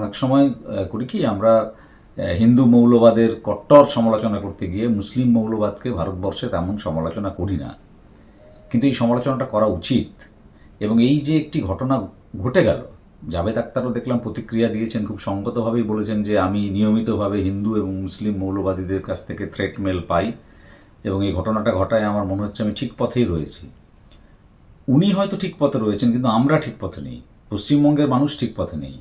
অনেক সময় করি কি, আমরা হিন্দু মৌলবাদের কট্টর সমালোচনা করতে গিয়ে মুসলিম মৌলবাদকে ভারতবর্ষে তেমন সমালোচনা করি না। কিন্তু এই সমালোচনাটা করা উচিত। এবং এই যে একটি ঘটনা ঘটে গেল, জাভেদ আক্তারও দেখলাম প্রতিক্রিয়া দিয়েছেন, খুব সঙ্গতভাবেই বলেছেন যে আমি নিয়মিতভাবে হিন্দু এবং মুসলিম মৌলবাদীদের কাছ থেকে থ্রেট মেল পাই এবং এই ঘটনাটা ঘটায় আমার মনে হচ্ছে আমি ঠিক পথেই রয়েছি। উনি হয়তো ঠিক পথে রয়েছেন, কিন্তু আমরা ঠিক পথে নেই। পশ্চিমবঙ্গের মানুষ ঠিক পথে নেই।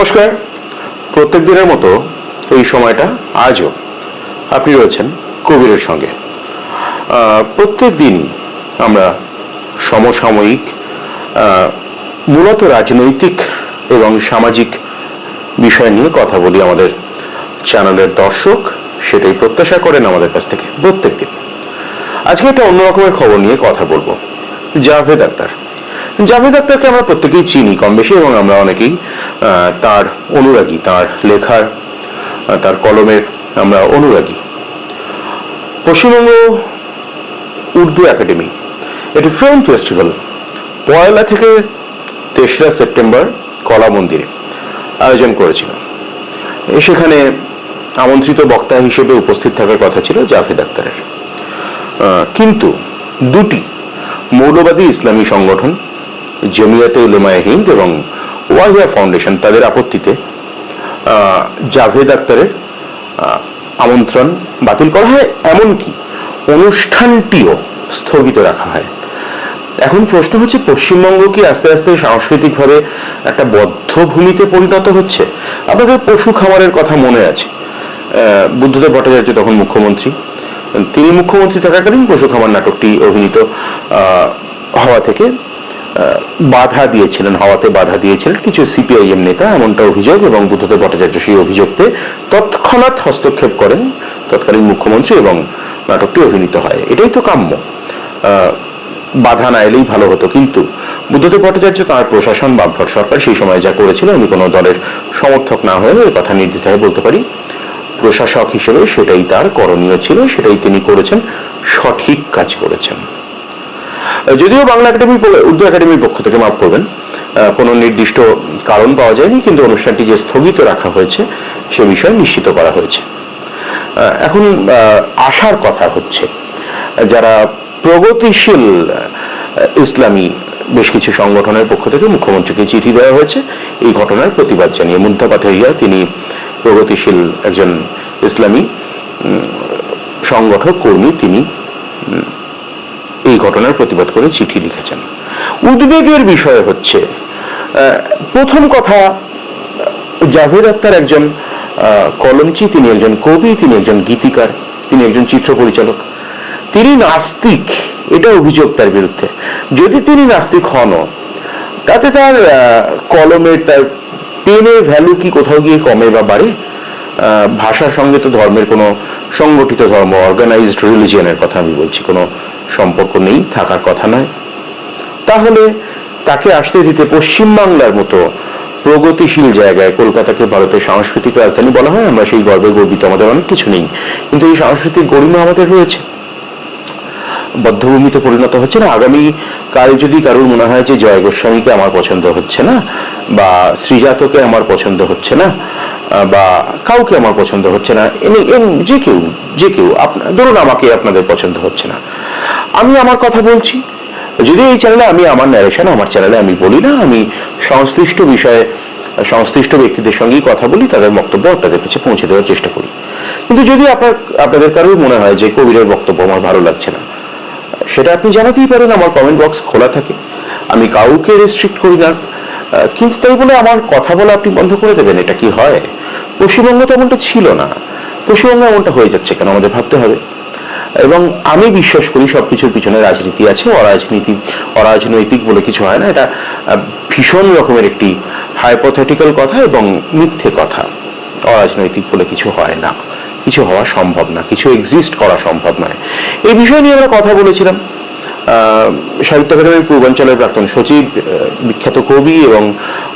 নমস্কার। প্রত্যেক দিনের মতো এই সময়টা আজও আপনি রয়েছেন কবিরের সঙ্গে। প্রত্যেক দিনই আমরা সমসাময়িক মূলত রাজনৈতিক এবং সামাজিক বিষয় নিয়ে কথা বলি আমাদের চ্যানেলের দর্শক, সেটাই প্রত্যাশা করেন আমাদের কাছ থেকে প্রত্যেক দিন। আজকে একটা অন্য রকমের খবর নিয়ে কথা বলব। জাভেদ আক্তার। জাভেদ আক্তারকে আমরা প্রত্যেকেই চিনি কম বেশি এবং আমরা অনেকেই তার অনুরাগী, তার লেখার তার কলমের আমরা অনুরাগী। পশ্চিমবঙ্গ উর্দু একাডেমি একটি ফিল্ম ফেস্টিভ্যাল, পয়লা থেকে তেসরা সেপ্টেম্বর কলা মন্দিরে আয়োজন করেছিল। সেখানে আমন্ত্রিত বক্তা হিসেবে উপস্থিত থাকার কথা ছিল জাভেদ আক্তারের। কিন্তু দুটি মৌলবাদী ইসলামী সংগঠন জমিয়াতে উলেমায়ে হিন্দ এবং ওয়াহিয়া ফাউন্ডেশন তাদের আপত্তিতে জাভেদ আক্তারের আমন্ত্রণ বাতিল করা হয়, এমনকি অনুষ্ঠানটিও স্থগিত রাখা হয়। এখন প্রশ্ন হচ্ছে, পশ্চিমবঙ্গ কি আস্তে আস্তে সাংস্কৃতিকভাবে একটা বদ্ধ ভূমিতে পরিণত হচ্ছে? আপনাদের পশু খামারের কথা মনে আছে। বুদ্ধদেব ভট্টাচার্য তখন মুখ্যমন্ত্রী। তিনি মুখ্যমন্ত্রী থাকাকালীন পশু খামার নাটকটি অভিনীত হওয়া থেকে বাধা দিয়েছিলেন, হওয়াতে বাধা দিয়েছিলেন। কিছু সিপিআইএম নেতা এমনটা অভিযোগ এবং বুদ্ধদেব ভট্টাচার্য সেই অভিযোগতে তৎক্ষণাৎ হস্তক্ষেপ করেন। তৎকালীন মুখ্যমন্ত্রী এবং নাটকটি অভিনীত হয়। এটাই তো কাম্য। বাধা না এলেই ভালো হতো। কিন্তু বুদ্ধদেব ভট্টাচার্য তার প্রশাসন, বামফ্রন্ট সরকার সেই সময় যা করেছিল, আমি কোনো দলের সমর্থক না হয়ে এই কথা নির্দ্বিধায় বলতে পারি। প্রশাসক হিসেবে সেটাই তার করণীয় ছিল, সেটাই তিনি করেছেন, সঠিক কাজ করেছেন। যদিও বাংলা একাডেমি উর্দু একাডেমির পক্ষ থেকে মাফ করবেন কোনো নির্দিষ্ট কারণ পাওয়া যায়নি, কিন্তু অনুষ্ঠানটি যে স্থগিত রাখা হয়েছে, সে বিষয়ে নিশ্চিত করা হয়েছে। এখন আশার কথা হচ্ছে, যারা প্রগতিশীল ইসলামী বেশ কিছু সংগঠনের পক্ষ থেকে মুখ্যমন্ত্রীকে চিঠি দেওয়া হয়েছে, এই ঘটনার প্রতিবাদ জানিয়ে মুগ্ধা পাথাইয়া তিনি প্রগতিশীল একজন ইসলামী সংগঠক, কর্মী, তিনি ঘটনার প্রতিবাদ করে চিঠি লিখেছেন। উদ্বেগের বিষয় হচ্ছে প্রথম কথা, জাভেদ আক্তার একজন কলমচি, তিনি একজন কবি, তিনি একজন গীতিকার, তিনি একজন চিত্র পরিচালক তিনি নাস্তিক, এটা অভিযোগ তার বিরুদ্ধে। যদি তিনি নাস্তিক হনও তাতে তার কলমের তার পেনের ভ্যালু কি কোথাও গিয়ে কমে বা বাড়ে? ভাষার সঙ্গে তো ধর্মের কোনো সংগঠিত ধর্ম অর্গানাইজড রিলিজিয়নের কথা আমি বলছি, কোনো সম্পর্ক নেই, থাকার কথা নয়। তাহলে তাকে আসতে দিতে পশ্চিমবাংলার মতো প্রগতিশীল জায়গায় কলকাতাকে ভারতের সাংস্কৃতিক রাজধানী বলা হয়, আমরা সেই গর্বে গর্বিত, আমাদের অনেক কিছু নেই। কিন্তু এই সাংস্কৃতিক গরিমা আমাদের রয়েছে। বদ্ধভূমিতে পরিণত হচ্ছে না। আগামী কাল যদি কারোর মনে হয় যে জয় গোস্বামীকে আমার পছন্দ হচ্ছে না, বা শ্রীজাতকে আমার পছন্দ হচ্ছে না, বা কাউকে আমার পছন্দ হচ্ছে না এম- যে কেউ যে কেউ আপনার ধরুন আমাকে আপনাদের পছন্দ হচ্ছে না। আমি আমার কথা বলছি। যদি এই চ্যানেলে আমি আমার ন্যারেশন আমার চ্যানেলে আমি বলি না, আমি সংশ্লিষ্ট বিষয়ে, সংশ্লিষ্ট ব্যক্তিদের সঙ্গেই কথা বলি, তাদের বক্তব্য আপনাদের কাছে পৌঁছে দেওয়ার চেষ্টা করি। কিন্তু যদি আপনার, আপনাদের কারোর মনে হয় যে কবিরের বক্তব্য আমার ভালো লাগছে না, সেটা আপনি জানাতেই পারেন, আমার কমেন্ট বক্স খোলা থাকে। আমি কাউকে রেস্ট্রিক্ট করি না। কিন্তু তাই বলে আমার কথা বলা আপনি বন্ধ করে দেবেন, এটা কি হয়? পশ্চিমবঙ্গ তো এমনটা ছিল না। পশ্চিমবঙ্গে এমনটা হয়ে যাচ্ছে কেন? আমাদের ভাবতে হবে। এবং আমি বিশ্বাস করি সবকিছুর পিছনে রাজনীতি আছে, অরাজনীতি, অরাজনৈতিক বলে কিছু হয় না, এটা ভীষণ রকমের একটি হাইপোথেটিক্যাল কথা এবং মিথ্যে কথা। অরাজনৈতিক বলে কিছু হয় না, কিছু হওয়া সম্ভব না, কিছু এক্সিস্ট করা সম্ভব নয়। এই বিষয় নিয়ে আমরা কথা বলেছিলাম। সাহিত্য একাডেমির পূর্বাঞ্চলের প্রাক্তন সচিব বিখ্যাত কবি এবং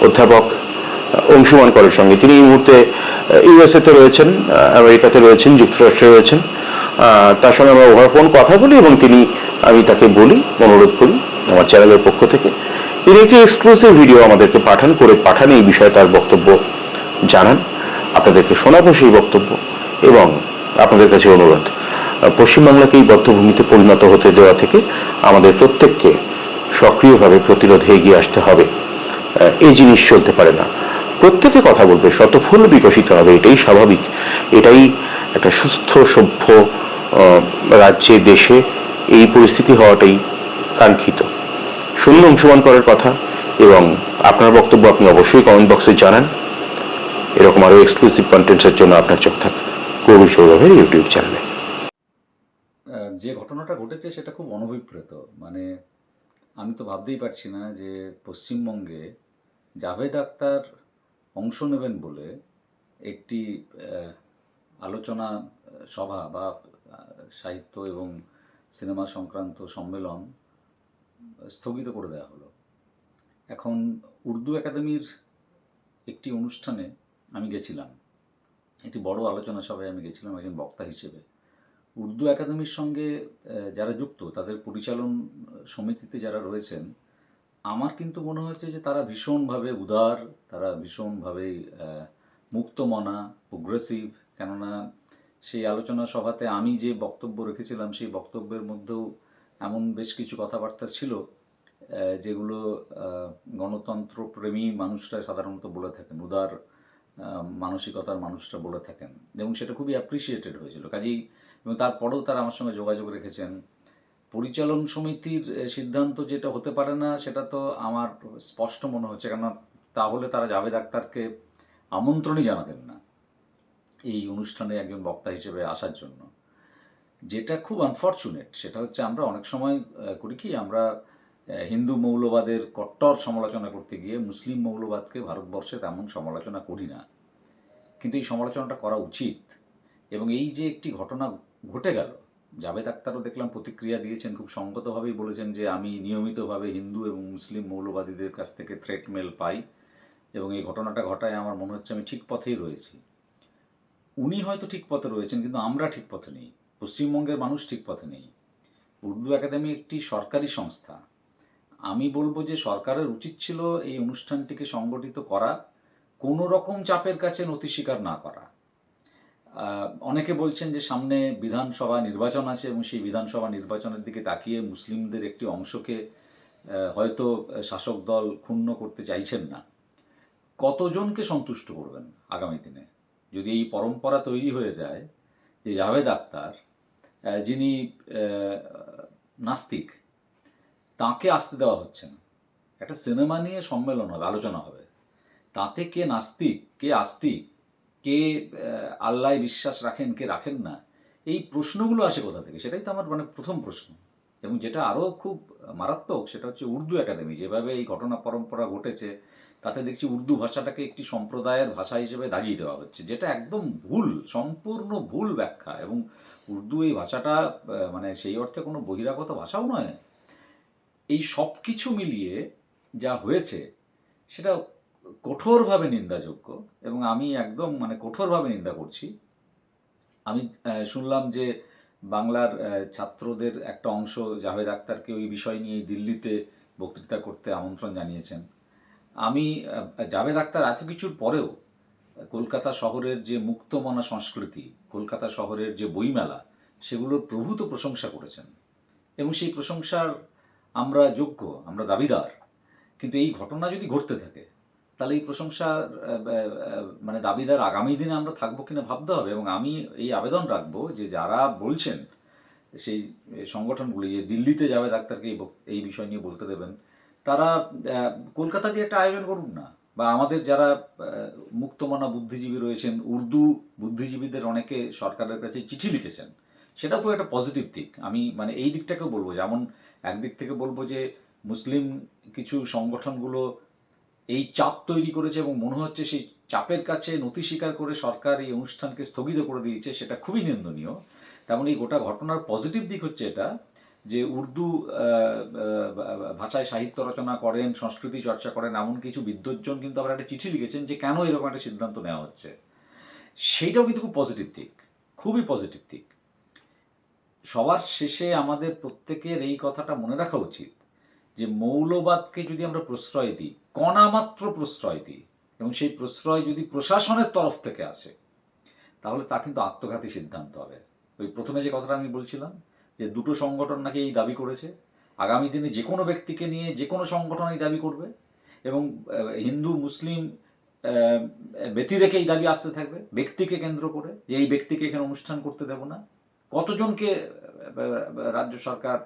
অধ্যাপক অংশুমান করের সঙ্গে। তিনি এই মুহূর্তে ইউএসএতে রয়েছেন আমেরিকাতে রয়েছেন, যুক্তরাষ্ট্রে রয়েছেন। তার সঙ্গে আমরা ওভার ফোন কথা বলি এবং তিনি, আমি তাকে বলি, অনুরোধ করি আমার চ্যানেলের পক্ষ থেকে। তিনি একটি এক্সক্লুসিভ ভিডিও আমাদেরকে পাঠান, করে পাঠান, এই বিষয়ে তার বক্তব্য জানান। আপনাদেরকে শোনাবো সেই বক্তব্য এবং আপনাদের কাছে অনুরোধ। পশ্চিমবাংলাকে এই বদ্ধভূমিতে পরিণত হতে দেওয়া থেকে আমাদের প্রত্যেককে সক্রিয়ভাবে প্রতিরোধে এগিয়ে আসতে হবে। এই জিনিস চলতে পারে না। প্রত্যেকে কথা বলবে, শতফুল বিকশিত হবে, এটাই স্বাভাবিক। এটাই একটা সুস্থ, সভ্য রাজ্যে, দেশে এই পরিস্থিতি হওয়াটাই কাঙ্ক্ষিত। শুনুন, অংশগ্রহণ করার কথা, এবং আপনার বক্তব্য আপনি অবশ্যই কমেন্ট বক্সে জানান। এরকম আরও এক্সক্লুসিভ কন্টেন্টসের জন্য আপনার চোখ থাক। কবি সৌরভের ইউটিউব চ্যানেলে যে ঘটনাটা ঘটেছে সেটা খুব অনভিপ্রেত। মানে আমি তো ভাবতেই পারছি না যে পশ্চিমবঙ্গে জাভেদ আক্তার অংশ নেবেন বলে একটি আলোচনা সভা বা সাহিত্য এবং সিনেমা সংক্রান্ত সম্মেলন স্থগিত করে দেওয়া হলো। এখন উর্দু একাডেমির একটি অনুষ্ঠানে আমি গেছিলাম। একটি বড় আলোচনা সভায় আমি গেছিলাম একজন বক্তা হিসেবে। উর্দু একাডেমির সঙ্গে যারা যুক্ত, তাদের পরিচালন সমিতিতে যারা রয়েছেন আমার কিন্তু মনে হয়েছে যে তারা ভীষণভাবে উদার, তারা ভীষণভাবে মুক্তমনা প্রোগ্রেসিভ কেননা সেই আলোচনা সভাতে আমি যে বক্তব্য রেখেছিলাম, সেই বক্তব্যের মধ্যেও এমন বেশ কিছু কথাবার্তা ছিল যেগুলো গণতন্ত্র প্রেমী মানুষরা সাধারণত বলে থাকেন, উদার মানসিকতার মানুষরা বলে থাকেন এবং সেটা খুবই অ্যাপ্রিসিয়েটেড হয়েছিল। কাজেই এবং তারপরেও তারা আমার সঙ্গে যোগাযোগ রেখেছেন। পরিচালন সমিতির সিদ্ধান্ত যেটা হতে পারে না, সেটা তো আমার স্পষ্ট মনে হচ্ছে। কেননা তাহলে তারা জাভেদ আক্তারকে আমন্ত্রণই জানাতেন না এই অনুষ্ঠানে একজন বক্তা হিসেবে আসার জন্য। যেটা খুব আনফর্চুনেট সেটা হচ্ছে আমরা অনেক সময় করি কি, আমরা হিন্দু মৌলবাদের কট্টর সমালোচনা করতে গিয়ে মুসলিম মৌলবাদকে ভারতবর্ষে তেমন সমালোচনা করি না। কিন্তু এই সমালোচনাটা করা উচিত। এবং এই যে একটি ঘটনা ঘটে গেল জাভেদ আক্তারও দেখলাম প্রতিক্রিয়া দিয়েছেন, খুব সঙ্গতভাবেই বলেছেন যে আমি নিয়মিতভাবে হিন্দু এবং মুসলিম মৌলবাদীদের কাছ থেকে থ্রেট মেল পাই এবং এই ঘটনাটা ঘটায় আমার মনে হচ্ছে আমি ঠিক পথেই রয়েছি। উনি হয়তো ঠিক পথে রয়েছেন কিন্তু আমরা ঠিক পথে নেই, পশ্চিমবঙ্গের মানুষ ঠিক পথে নেই। উর্দু একাডেমি একটি সরকারি সংস্থা। আমি বলব যে সরকারের উচিত ছিল এই অনুষ্ঠানটিকে সংগঠিত করা, কোনো রকম চাপের কাছে নথি স্বীকার না করা। অনেকে বলছেন যে সামনে বিধানসভা নির্বাচন আছে এবং সেই বিধানসভা নির্বাচনের দিকে তাকিয়ে মুসলিমদের একটি অংশকে হয়তো শাসক দল ক্ষুণ্ণ করতে চাইছেন না। কতজনকে সন্তুষ্ট করবেন আগামী দিনে? যদি এই পরম্পরা তৈরি হয়ে যায় যে জাভেদ আক্তার যিনি নাস্তিক, তাকে আসতে দেওয়া হচ্ছে না। একটা সিনেমা নিয়ে সম্মেলন হবে, আলোচনা হবে। তাতে কে নাস্তিক, কে আস্তিক কে আহ, আল্লায় বিশ্বাস রাখেন কে রাখেন না এই প্রশ্নগুলো আসে কোথা থেকে? সেটাই তো আমার মানে প্রথম প্রশ্ন। এবং যেটা আরও খুব মারাত্মক সেটা হচ্ছে উর্দু একাডেমি। যেভাবে এই ঘটনা পরম্পরা ঘটেছে তাতে দেখছি উর্দু ভাষাটাকে একটি সম্প্রদায়ের ভাষা হিসেবে দাগিয়ে দেওয়া হচ্ছে যেটা একদম ভুল সম্পূর্ণ ভুল ব্যাখ্যা। এবং উর্দু এই ভাষাটা মানে সেই অর্থে কোনো বহিরাগত ভাষাও নয়। এই সব কিছু মিলিয়ে যা হয়েছে সেটা কঠোরভাবে নিন্দাযোগ্য এবং আমি একদম মানে কঠোরভাবে নিন্দা করছি। আমি শুনলাম যে বাংলার ছাত্রদের একটা অংশ জাভেদ আক্তারকে ওই বিষয় নিয়ে দিল্লিতে বক্তৃতা করতে আমন্ত্রণ জানিয়েছেন। আমি জাভেদ আক্তার এত কিছুর পরেও কলকাতা শহরের যে মুক্তমনা সংস্কৃতি, কলকাতা শহরের যে বইমেলা, সেগুলোর প্রভূত প্রশংসা করেছেন। এবং সেই প্রশংসার আমরা যোগ্য, আমরা দাবিদার। কিন্তু এই ঘটনা যদি ঘটতে থাকে তাহলে এই প্রশংসার মানে দাবিদার আগামী দিনে আমরা থাকব কিনা ভাবতে হবে এবং আমি এই আবেদন রাখব যে যারা বলছেন, সেই সংগঠনগুলি যে দিল্লিতে যাবে ডাক্তারকে এই বিষয় নিয়ে বলতে দেবেন, তারা কলকাতা দিয়ে একটা আয়োজন করুন না। বা আমাদের যারা মুক্তমনা বুদ্ধিজীবী রয়েছেন, উর্দু বুদ্ধিজীবীদের অনেকে সরকারের কাছে চিঠি লিখেছেন, সেটা খুব একটা পজিটিভ দিক। আমি মানে এই দিকটাকেও বলব, যেমন একদিক থেকে বলব যে, মুসলিম কিছু সংগঠনগুলো এই চাপ তৈরি করেছে এবং মনে হচ্ছে সেই চাপের কাছে নথি স্বীকার করে সরকার এই অনুষ্ঠানকে স্থগিত করে দিয়েছে, সেটা খুবই নিন্দনীয়। তেমন এই গোটা ঘটনার পজিটিভ দিক হচ্ছে এটা, যে উর্দু ভাষায় সাহিত্য রচনা করেন, সংস্কৃতি চর্চা করেন, এমন কিছু বিদ্বজ্জন কিন্তু আবার একটা চিঠি লিখেছেন যে কেন এরকম একটা সিদ্ধান্ত নেওয়া হচ্ছে। সেইটাও কিন্তু খুব পজিটিভ দিক, খুবই পজিটিভ দিক। সবার শেষে আমাদের প্রত্যেকের এই কথাটা মনে রাখা উচিত যে মৌলবাদকে যদি আমরা প্রশ্রয় দিই কণামাত্র প্রশ্রয় দিই। এবং সেই প্রশ্রয় যদি প্রশাসনের তরফ থেকে আসে, তাহলে তা কিন্তু আত্মঘাতী সিদ্ধান্ত হবে। ওই প্রথমে যে কথাটা আমি বলছিলাম, যে দুটো সংগঠন নাকি এই দাবি করেছে, আগামী দিনে যে কোনো ব্যক্তিকে নিয়ে যে কোনো সংগঠন এই দাবি করবে, এবং হিন্দু, মুসলিম ব্যতি রেখে এই দাবি আসতে থাকবে, ব্যক্তিকে কেন্দ্র করে, যে এই ব্যক্তিকে এখানে অনুষ্ঠান করতে দেব না। কতজনকে রাজ্য সরকার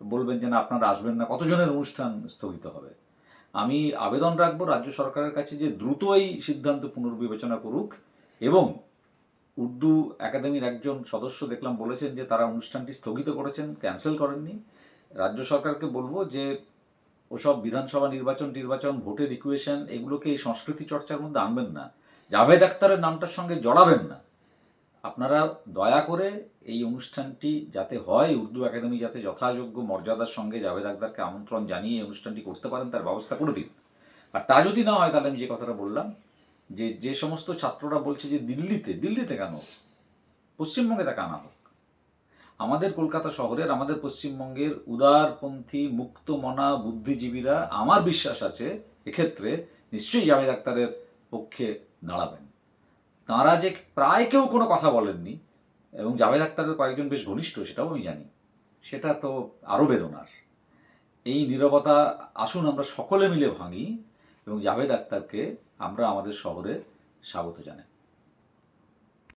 বলবেন যে না, আপনারা আসবেন না, কতজনের অনুষ্ঠান স্থগিত হবে? আমি আবেদন রাখব রাজ্য সরকারের কাছে যে দ্রুত এই সিদ্ধান্ত পুনর্বিবেচনা করুক এবং উর্দু একাডেমির একজন সদস্য দেখলাম বলেছেন যে তারা অনুষ্ঠানটি স্থগিত করেছেন, ক্যান্সেল করেননি। রাজ্য সরকারকে বলব যে ওসব বিধানসভা নির্বাচন নির্বাচন ভোটের ইকুয়েশন এগুলোকে এই সংস্কৃতি চর্চার মধ্যে আনবেন না। জাভেদ আক্তারের নামটার সঙ্গে জড়াবেন না। আপনারা দয়া করে এই অনুষ্ঠানটি যাতে হয়, উর্দু একাডেমি যাতে যথাযোগ্য মর্যাদার সঙ্গে জাভেদ আক্তারকে আমন্ত্রণ জানিয়ে এই অনুষ্ঠানটি করতে পারেন, তার ব্যবস্থা করে দিন। আর তা যদি না হয়, তাহলে আমি যে কথাটা বললাম, যে যে সমস্ত ছাত্ররা বলছে যে, দিল্লিতে দিল্লিতে কেন? পশ্চিমবঙ্গে তা কানা হোক। আমাদের কলকাতা শহরের, আমাদের পশ্চিমবঙ্গের উদারপন্থী, মুক্তমনা বুদ্ধিজীবীরা, আমার বিশ্বাস আছে, এক্ষেত্রে নিশ্চয়ই জাভেদ আক্তারের পক্ষে দাঁড়াবেন। তাঁরা যে প্রায় কেউ কোনো কথা বলেননি, এবং জাভেদ আক্তারের কয়েকজন বেশ ঘনিষ্ঠ, সেটাও আমি জানি, সেটা তো আরও বেদনার। এই নিরবতা, আসুন আমরা সকলে মিলে ভাঙি, এবং জাভেদ আক্তারকে আমরা আমাদের শহরে স্বাগত জানাই।